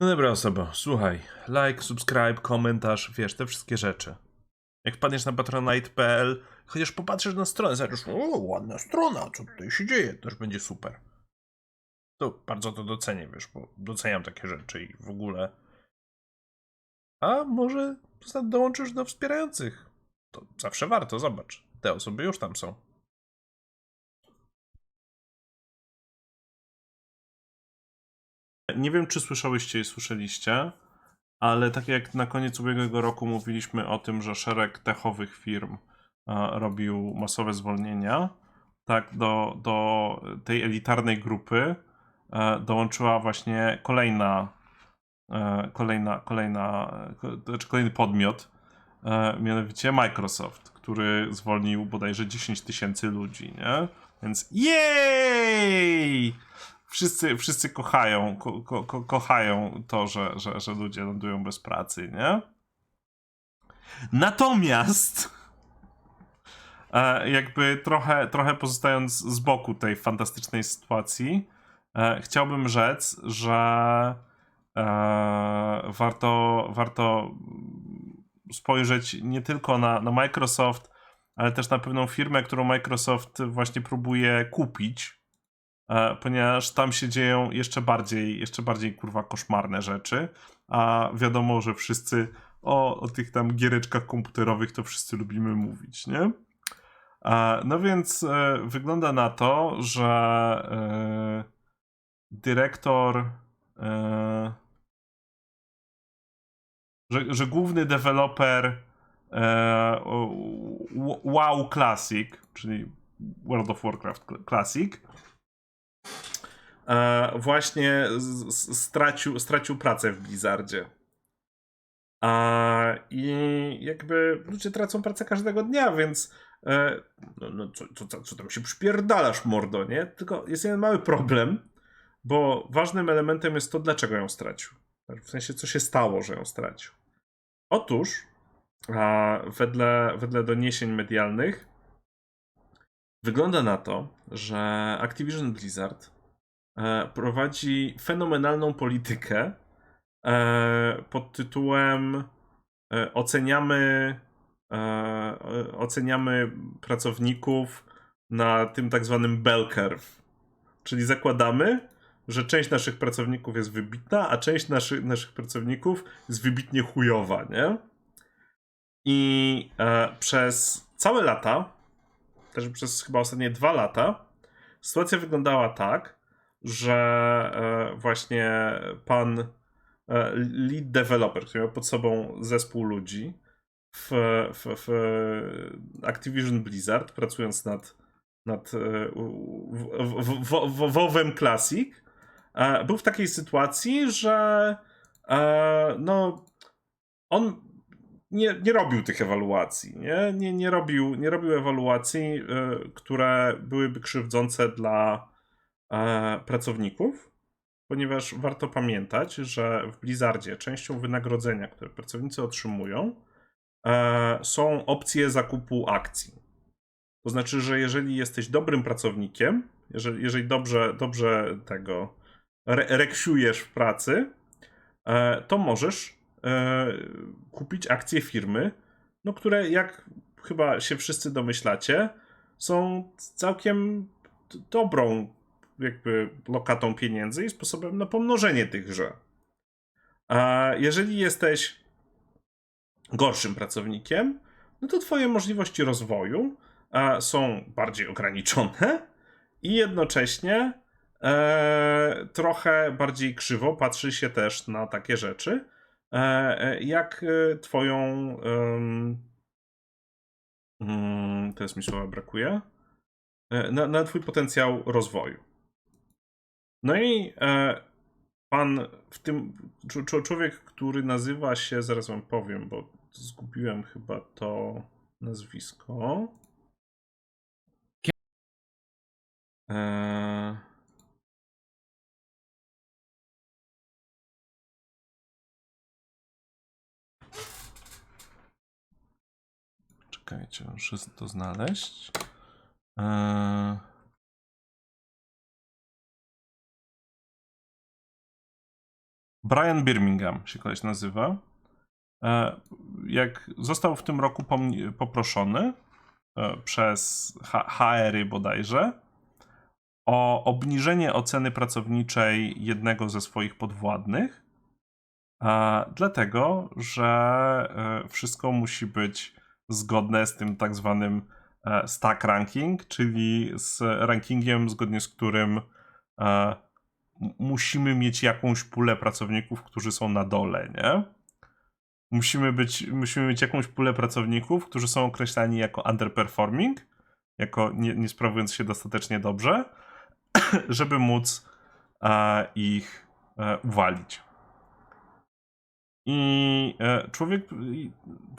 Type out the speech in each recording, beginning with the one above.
No dobra osoba, słuchaj, like, subscribe, komentarz, wiesz, te wszystkie rzeczy. Jak wpadniesz na patronite.pl, chociaż popatrzysz na stronę, zobaczysz, o, ładna strona, co tutaj się dzieje, to już będzie super. To bardzo to docenię, wiesz, bo doceniam takie rzeczy i w ogóle. A może dołączysz do wspierających? To zawsze warto, zobacz. Te osoby już tam są. Nie wiem, czy słyszałyście i słyszeliście, ale tak jak na koniec ubiegłego roku mówiliśmy o tym, że szereg techowych firm e, robił masowe zwolnienia, tak do, do tej elitarnej grupy e, dołączyła właśnie kolejna, e, kolejna, kolejna, znaczy kolejny podmiot, mianowicie Microsoft, który zwolnił bodajże 10 tysięcy ludzi, nie? Więc jej! Wszyscy, wszyscy kochają, ko, ko, ko, kochają to, że, że, że ludzie lądują bez pracy, nie? Natomiast e, jakby trochę, trochę pozostając z boku tej fantastycznej sytuacji, e, chciałbym rzec, że e, warto, warto spojrzeć nie tylko na, na Microsoft, ale też na pewną firmę, którą Microsoft właśnie próbuje kupić ponieważ tam się dzieją jeszcze bardziej, jeszcze bardziej kurwa koszmarne rzeczy, a wiadomo, że wszyscy o, o tych tam giereczkach komputerowych to wszyscy lubimy mówić, nie? E, no więc e, wygląda na to, że dyrektor że, że główny deweloper WoW Classic, czyli World of Warcraft Classic, e, właśnie stracił, stracił pracę w Blizzardzie. A, I jakby ludzie tracą pracę każdego dnia, więc e, no, no co, co, co tam się przypierdalasz, mordo, nie? Tylko jest jeden mały problem, bo ważnym elementem jest to, dlaczego ją stracił. W sensie, co się stało, że ją stracił. Otóż, a, wedle, wedle doniesień medialnych, wygląda na to, że Activision Blizzard E, prowadzi fenomenalną politykę e, pod tytułem e, oceniamy, oceniamy pracowników na tym tak zwanym bell curve. Czyli zakładamy, że część naszych pracowników jest wybitna, a część naszych, naszych pracowników jest wybitnie chujowa, nie? I e, przez całe lata, też przez chyba ostatnie dwa lata, sytuacja wyglądała tak, że e, właśnie pan e, lead developer, który miał pod sobą zespół ludzi w, w, w Activision Blizzard, pracując nad, nad WoWem Classic, e, był w takiej sytuacji, że no, on nie, nie robił tych ewaluacji, nie? Nie, nie, robił, nie robił ewaluacji, które byłyby krzywdzące dla e, pracowników, ponieważ warto pamiętać, że w Blizzardzie częścią wynagrodzenia, które pracownicy otrzymują, e, są opcje zakupu akcji. To znaczy, że jeżeli jesteś dobrym pracownikiem, jeżeli, jeżeli dobrze, dobrze tego re reksiujesz w pracy, e, to możesz e, kupić akcje firmy, no, które jak chyba się wszyscy domyślacie, są całkiem dobrą jakby lokatą pieniędzy i sposobem na pomnożenie tychże. A jeżeli jesteś gorszym pracownikiem, no to twoje możliwości rozwoju są bardziej ograniczone i jednocześnie e, trochę bardziej krzywo patrzy się też na takie rzeczy, e, jak e, twoją um, teraz mi słowa brakuje, na, na twój potencjał rozwoju. No i e, pan w tym, człowiek, który nazywa się, zaraz wam powiem, bo zgubiłem chyba to nazwisko. E, Czekajcie, muszę to znaleźć. Eee... Brian Birmingham się koleś nazywa. E, jak został w tym roku poproszony e, przez HR-y bodajże o obniżenie oceny pracowniczej jednego ze swoich podwładnych, dlatego że e, wszystko musi być zgodne z tym tak zwanym stack ranking, czyli z rankingiem, zgodnie z którym musimy mieć jakąś pulę pracowników, którzy są na dole, nie? Musimy, być, musimy mieć jakąś pulę pracowników, którzy są określani jako underperforming, jako nie, nie sprawując się dostatecznie dobrze, żeby móc e, ich e, uwalić. I e, człowiek,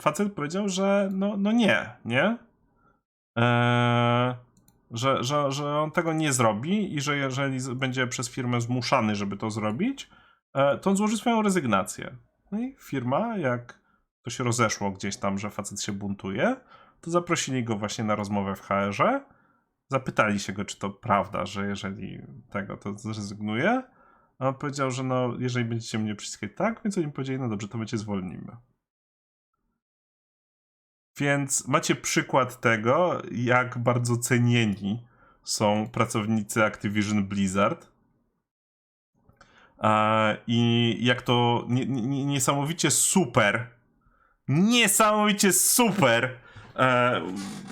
facet powiedział, że no, no nie, nie? E, że, że, że on tego nie zrobi i że jeżeli będzie przez firmę zmuszany, żeby to zrobić, e, to on złoży swoją rezygnację. No i firma, jak to się rozeszło gdzieś tam, że facet się buntuje, to zaprosili go właśnie na rozmowę w HR-ze. Zapytali się go, czy to prawda, że jeżeli tego, to zrezygnuje. A on powiedział, że no, jeżeli będziecie mnie przyciskać tak, więc oni powiedzieli, no dobrze, to my cię zwolnimy. Więc macie przykład tego, jak bardzo cenieni są pracownicy Activision Blizzard. I jak to nie, nie, niesamowicie super, niesamowicie super e,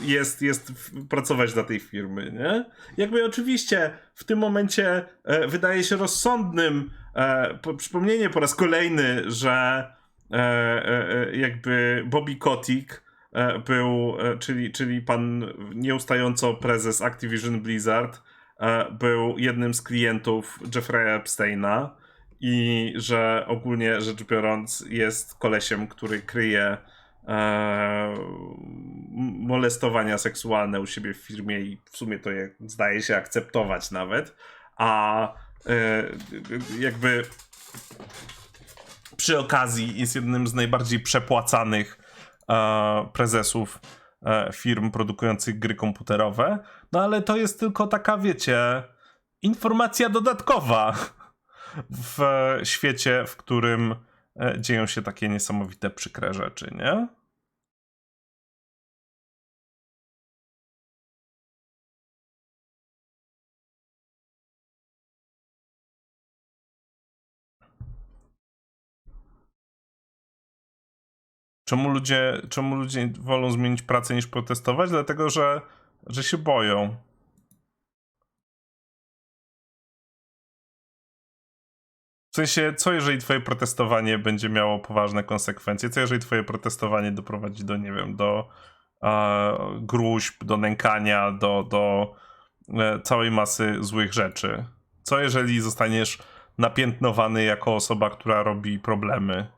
jest, jest pracować dla tej firmy, nie? Jakby oczywiście w tym momencie e, wydaje się rozsądnym e, po, przypomnienie po raz kolejny, że jakby Bobby Kotick był, e, czyli, czyli pan nieustająco prezes Activision Blizzard, e, był jednym z klientów Jeffrey'a Epsteina i że ogólnie rzecz biorąc jest kolesiem, który kryje e, molestowania seksualne u siebie w firmie i w sumie to je, zdaje się akceptować nawet, a e, jakby przy okazji jest jednym z najbardziej przepłacanych e, prezesów e, firm produkujących gry komputerowe. No ale to jest tylko taka, wiecie, informacja dodatkowa w świecie, w którym e, dzieją się takie niesamowite, przykre rzeczy, nie? Czemu ludzie, czemu ludzie wolą zmienić pracę niż protestować? Dlatego, że, że się boją. W sensie, co jeżeli twoje protestowanie będzie miało poważne konsekwencje? Co jeżeli twoje protestowanie doprowadzi do, nie wiem, do e, gruźb, do nękania, do, do e, całej masy złych rzeczy? Co jeżeli zostaniesz napiętnowany jako osoba, która robi problemy?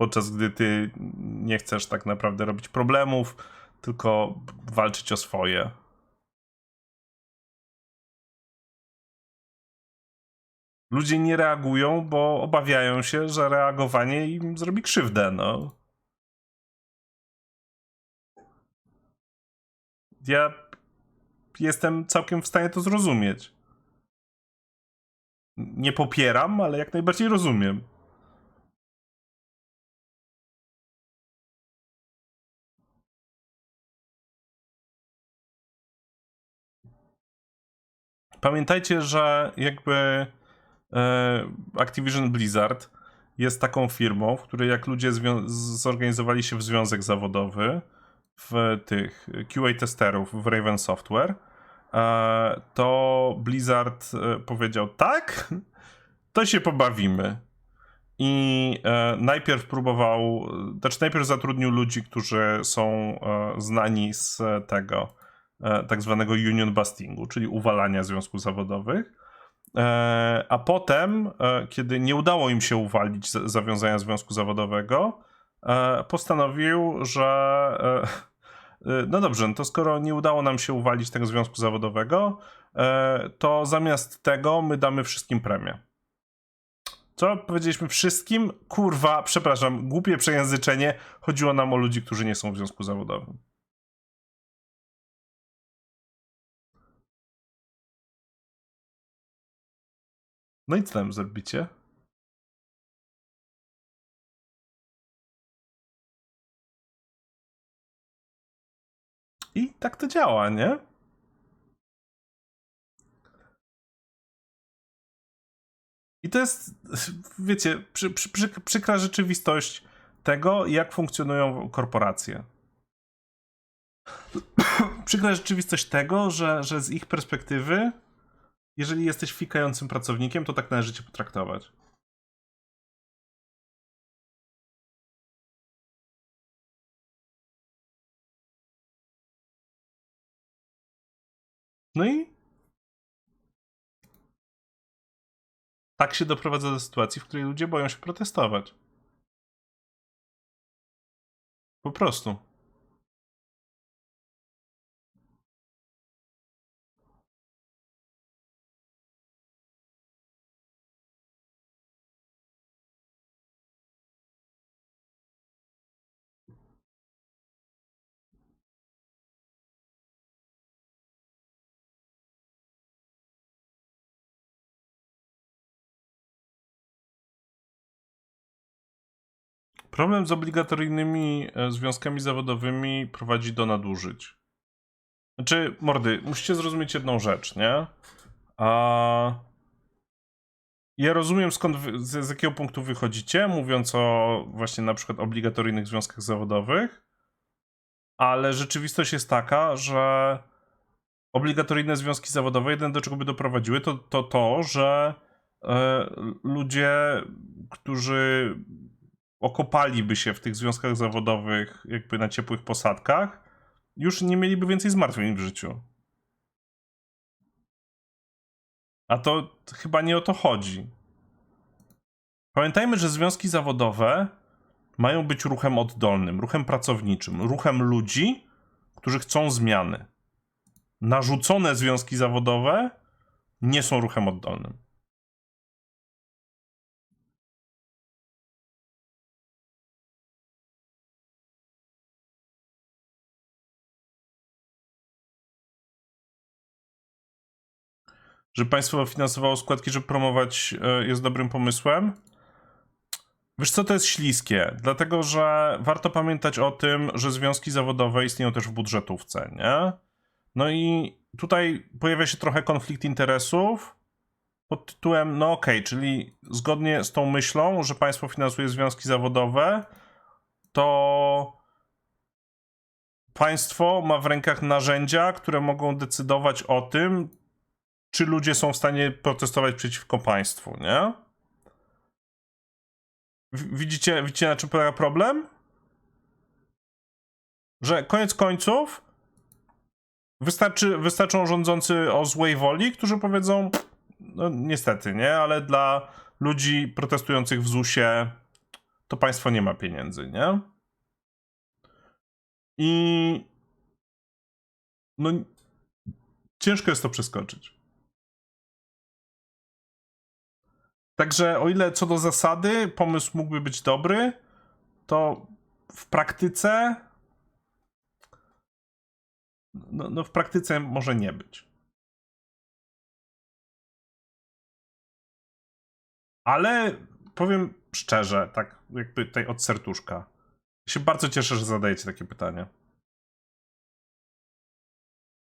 Podczas gdy ty nie chcesz tak naprawdę robić problemów, tylko walczyć o swoje. Ludzie nie reagują, bo obawiają się, że reagowanie im zrobi krzywdę, no. Ja jestem całkiem w stanie to zrozumieć. Nie popieram, ale jak najbardziej rozumiem. Pamiętajcie, że jakby e, Activision Blizzard jest taką firmą, w której jak ludzie zorganizowali się w związek zawodowy w tych QA testerów w Raven Software, e, to Blizzard e, powiedział tak, to się pobawimy. I najpierw próbował, znaczy najpierw zatrudnił ludzi, którzy są znani z tego tak zwanego union bustingu, czyli uwalania związków zawodowych. E, a potem, e, kiedy nie udało im się uwalić zawiązania związku zawodowego, e, postanowił, że e, e, no dobrze, no to skoro nie udało nam się uwalić tego związku zawodowego, e, to zamiast tego my damy wszystkim premię. Co powiedzieliśmy wszystkim? Kurwa, przepraszam, głupie przejęzyczenie. Chodziło nam o ludzi, którzy nie są w związku zawodowym. No i co tam zrobicie? I tak to działa, nie? I to jest, wiecie, przy, przy, przy, przykra rzeczywistość tego, jak funkcjonują korporacje. przykra rzeczywistość tego, że, że z ich perspektywy jeżeli jesteś fikającym pracownikiem, to tak należy cię potraktować. No i tak się doprowadza do sytuacji, w której ludzie boją się protestować. Po prostu. Problem z obligatoryjnymi e, związkami zawodowymi prowadzi do nadużyć. Znaczy, mordy, musicie zrozumieć jedną rzecz, nie? A... Ja rozumiem skąd, z, z jakiego punktu wychodzicie, mówiąc o właśnie na przykład obligatoryjnych związkach zawodowych, ale rzeczywistość jest taka, że obligatoryjne związki zawodowe, jeden do czego by doprowadziły, to to, to że e, ludzie, którzy okopaliby się w tych związkach zawodowych, jakby na ciepłych posadkach, już nie mieliby więcej zmartwień w życiu. A to chyba nie o to chodzi. Pamiętajmy, że związki zawodowe mają być ruchem oddolnym, ruchem pracowniczym, ruchem ludzi, którzy chcą zmiany. Narzucone związki zawodowe nie są ruchem oddolnym. Że państwo finansowało składki, żeby promować e, jest dobrym pomysłem. Wiesz co, to jest śliskie, dlatego że warto pamiętać o tym, że związki zawodowe istnieją też w budżetówce, nie? No i tutaj pojawia się trochę konflikt interesów pod tytułem, no okej, okay, czyli zgodnie z tą myślą, że państwo finansuje związki zawodowe, to państwo ma w rękach narzędzia, które mogą decydować o tym, czy ludzie są w stanie protestować przeciwko państwu, nie? Widzicie, widzicie na czym polega problem? Że koniec końców wystarczy, wystarczą rządzący o złej woli, którzy powiedzą, no niestety, nie, ale dla ludzi protestujących w ZUS-ie to państwo nie ma pieniędzy, nie? I no ciężko jest to przeskoczyć. Także o ile co do zasady pomysł mógłby być dobry, to w praktyce. No, no w praktyce może nie być. Ale powiem szczerze, tak jakby tutaj od serduszka. Się bardzo cieszę, że zadajecie takie pytanie.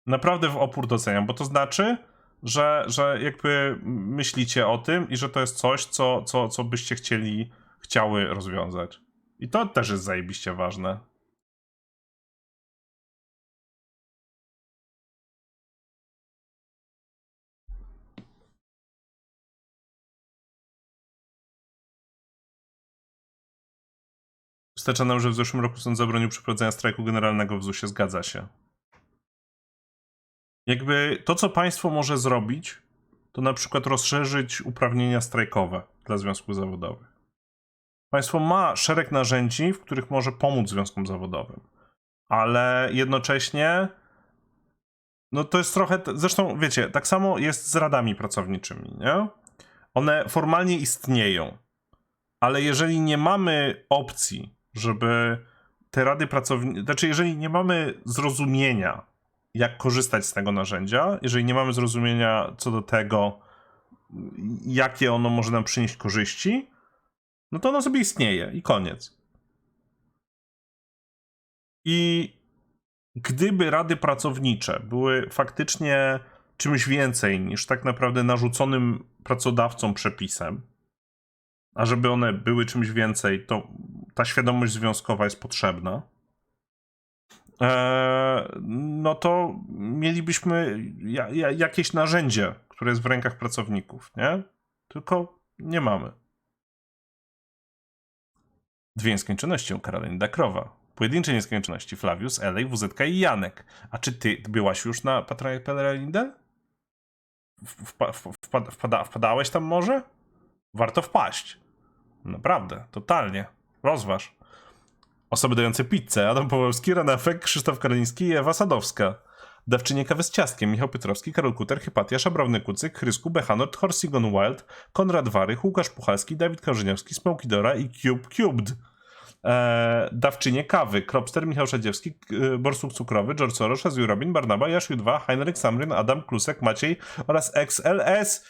Naprawdę w opór doceniam, bo to znaczy, że, że jakby myślicie o tym i że to jest coś, co, co, co byście chcieli, chciały rozwiązać. I to też jest zajebiście ważne. Wstecza nam, że w zeszłym roku sąd zabronił przeprowadzenia strajku generalnego w ZUS-ie. Zgadza się. Jakby to, co państwo może zrobić, to na przykład rozszerzyć uprawnienia strajkowe dla związków zawodowych. Państwo ma szereg narzędzi, w których może pomóc związkom zawodowym, ale jednocześnie no to jest trochę, zresztą wiecie, tak samo jest z radami pracowniczymi, nie? One formalnie istnieją, ale jeżeli nie mamy opcji, żeby te rady pracownicze, znaczy jeżeli nie mamy zrozumienia jak korzystać z tego narzędzia, jeżeli nie mamy zrozumienia co do tego, jakie ono może nam przynieść korzyści, no to ono sobie istnieje i koniec. I gdyby rady pracownicze były faktycznie czymś więcej niż tak naprawdę narzuconym pracodawcom przepisem, a żeby one były czymś więcej, to ta świadomość związkowa jest potrzebna. Eee, no to mielibyśmy ja, ja, jakieś narzędzie, które jest w rękach pracowników, nie? Tylko nie mamy. Dwie nieskończoności u Karoliny Dakrowa. Pojedyncze nieskończoności Flavius, Elej, WZK i Janek. A czy ty byłaś już na Patronie Pelerinde? Wpa, wpa, wpada, wpadałeś tam może? Warto wpaść. Naprawdę, totalnie. Rozważ. Osoby dające pizzę. Adam Powolski, Rana Fek, Krzysztof Karliński i Ewa Sadowska. Dawczynie kawy z ciastkiem. Michał Piotrowski, Karol Kuter, Hypatia, Szabrowny Kucyk, Chrysku, Bechanot, Horsigon Wild, Konrad Warych, Łukasz Puchalski, Dawid Korzyniowski, Smoky Dora i Cube Cubed. Eee, dawczynie kawy. Kropster, Michał Szadziewski, e, Borsuk Cukrowy, George Soros, Aziu Robin, Barnaba, Jaszu 2, Heinrich Samryn, Adam Klusek, Maciej oraz XLS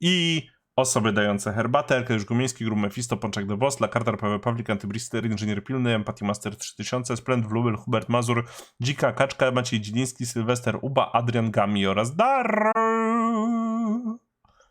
i osoby dające herbatę, Elkeusz Gumiński, Grum Mephisto, Pączek de Vos, Lakartar, Paweł Pawlik, Antybrister, Inżynier Pilny, Empathy Master 3000, Splend, Wlubel, Hubert Mazur, Dzika Kaczka, Maciej Dziliński, Sylwester Uba, Adrian Gami oraz Dar.